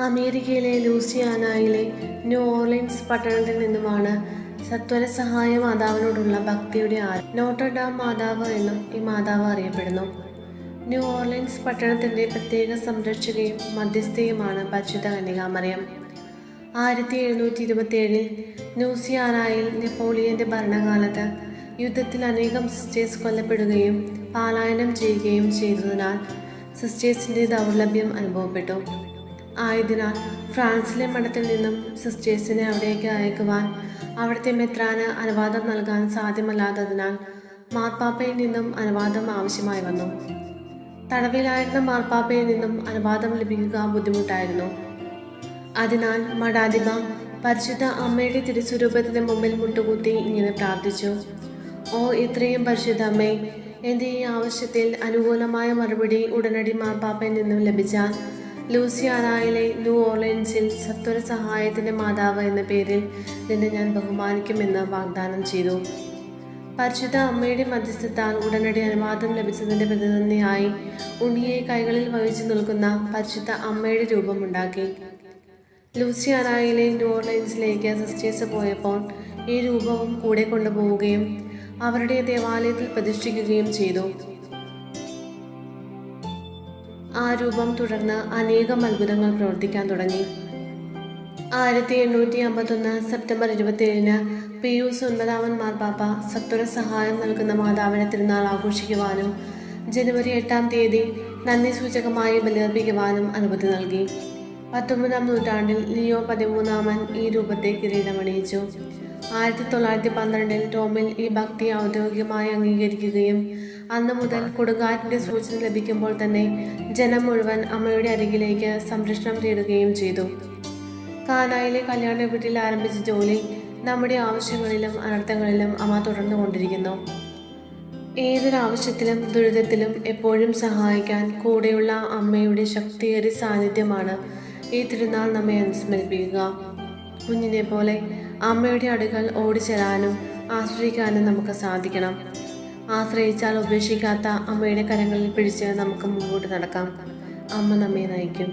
അമേരിക്കയിലെ ലൂസിയാനയിലെ ന്യൂ ഓർലിൻസ് പട്ടണത്തിൽ നിന്നുമാണ് സത്വര സഹായ മാതാവിനോടുള്ള ഭക്തിയുടെ ആ നോട്ടർഡാം മാതാവ് എന്നും ഈ മാതാവ് അറിയപ്പെടുന്നു. ന്യൂ ഓർലിൻസ് പട്ടണത്തിന്റെ പ്രത്യേക സംരക്ഷകയും മധ്യസ്ഥയുമാണ് പരിശുദ്ധ കന്യകാമറിയം. ആയിരത്തി എഴുന്നൂറ്റി ഇരുപത്തി ഏഴിൽ ന്യൂസിയാനായിൽ നെപ്പോളിയന്റെ ഭരണകാലത്ത് യുദ്ധത്തിൽ അനേകം സിസ്റ്റേഴ്സ് കൊല്ലപ്പെടുകയും പാലായനം ചെയ്യുകയും ചെയ്തതിനാൽ സിസ്റ്റേഴ്സിന്റെ ദൗർലഭ്യം അനുഭവപ്പെട്ടു. ആയതിനാൽ ഫ്രാൻസിലെ മഠത്തിൽ നിന്നും സിസ്റ്റേഴ്സിനെ അവിടേക്ക് അയക്കുവാൻ അവിടുത്തെ മെത്രാന് അനുവാദം നൽകാൻ സാധ്യമല്ലാത്തതിനാൽ മാർപ്പാപ്പയിൽ നിന്നും അനുവാദം ആവശ്യമായി വന്നു. തടവിലായിരുന്ന മാർപ്പാപ്പയിൽ നിന്നും അനുവാദം ലഭിക്കുക ബുദ്ധിമുട്ടായിരുന്നു. അതിനാൽ മഠാധിപ പരിശുദ്ധ അമ്മയുടെ തിരുസ്വരൂപത്തിന് മുമ്പിൽ മുട്ടുകുത്തി ഇങ്ങനെ പ്രാർത്ഥിച്ചു. ഓ ഇത്രയും പരിശുദ്ധ അമ്മേ എന്റെ ഈ ആവശ്യത്തിൽ അനുകൂലമായ മറുപടി ഉടനടി മാർപ്പാപ്പയിൽ നിന്നും ലഭിച്ചാൽ ലൂസിയാനായിലെ ന്യൂ ഓർലൻസിൽ സത്വര സഹായത്തിന്റെ മാതാവ് എന്ന പേരിൽ നിന്നെ ഞാൻ ബഹുമാനിക്കുമെന്ന് വാഗ്ദാനം ചെയ്തു. പരിശുദ്ധ അമ്മയുടെ മധ്യസ്ഥത്താൽ ഉടനടി അനുവാദം ലഭിച്ചതിന്റെ പ്രതിനിധിയായി ഉണ്ണിയെ കൈകളിൽ വഹിച്ചു നിൽക്കുന്ന പരിശുദ്ധ അമ്മയുടെ രൂപമുണ്ടാക്കി ലൂസിയാനായിലെ ന്യൂ ഓർലൻസിലേക്ക് സിസ്റ്റേഴ്സ് പോയപ്പോൾ ഈ രൂപവും കൂടെ കൊണ്ടുപോവുകയും അവരുടെ ദേവാലയത്തിൽ പ്രതിഷ്ഠിക്കുകയും ചെയ്തു. ആ രൂപം തുടർന്ന് അനേകം അത്ഭുതങ്ങൾ പ്രവർത്തിക്കാൻ തുടങ്ങി. ആയിരത്തി എണ്ണൂറ്റി അമ്പത്തൊന്ന് സെപ്റ്റംബർ ഇരുപത്തിയേഴിന് പിയൂസ് ഒൻപതാമൻ മാർപ്പാപ്പ സത്വര സഹായം നൽകുന്ന മാതാവിനെ തിരുനാൾ ആഘോഷിക്കുവാനും ജനുവരി എട്ടാം തീയതി നന്ദി സൂചകമായി ബലിയർപ്പിക്കുവാനും അനുമതി നൽകി. പത്തൊമ്പതാം നൂറ്റാണ്ടിൽ ലിയോ പതിമൂന്നാമൻ ഈ രൂപത്തെ കിരീടമണിയിച്ചു. ആയിരത്തി തൊള്ളായിരത്തി പന്ത്രണ്ടിൽ റോമിൽ ഈ ഭക്തി ഔദ്യോഗികമായി അംഗീകരിക്കുകയും അന്ന് മുതൽ കൊടുങ്കാറ്റിന്റെ സൂചന ലഭിക്കുമ്പോൾ തന്നെ ജനം മുഴുവൻ അമ്മയുടെ അരികിലേക്ക് സംരക്ഷണം തേടുകയും ചെയ്തു. കാനായിലെ കല്യാണ വീട്ടിൽ ആരംഭിച്ച ജോലി നമ്മുടെ ആവശ്യങ്ങളിലും അനർത്ഥങ്ങളിലും അമ്മ തുടർന്നു കൊണ്ടിരിക്കുന്നു. ഏതൊരാവശ്യത്തിലും ദുരിതത്തിലും എപ്പോഴും സഹായിക്കാൻ കൂടെയുള്ള അമ്മയുടെ ശക്തിയേറിയ സാന്നിധ്യമാണ് ഈ തിരുനാൾ നമ്മെ അനുസ്മരിപ്പിക്കുക. കുഞ്ഞിനെ പോലെ അമ്മയുടെ അടുക്കൽ ഓടിച്ചെല്ലാനും ആശ്രയിക്കാനും നമുക്ക് സാധിക്കണം. ആശ്രയിച്ചാൽ ഉപേക്ഷിക്കാത്ത അമ്മയുടെ കരങ്ങളിൽ പിടിച്ച് നമുക്ക് മുമ്പോട്ട് നടക്കാം. അമ്മ നമ്മെ നയിക്കും.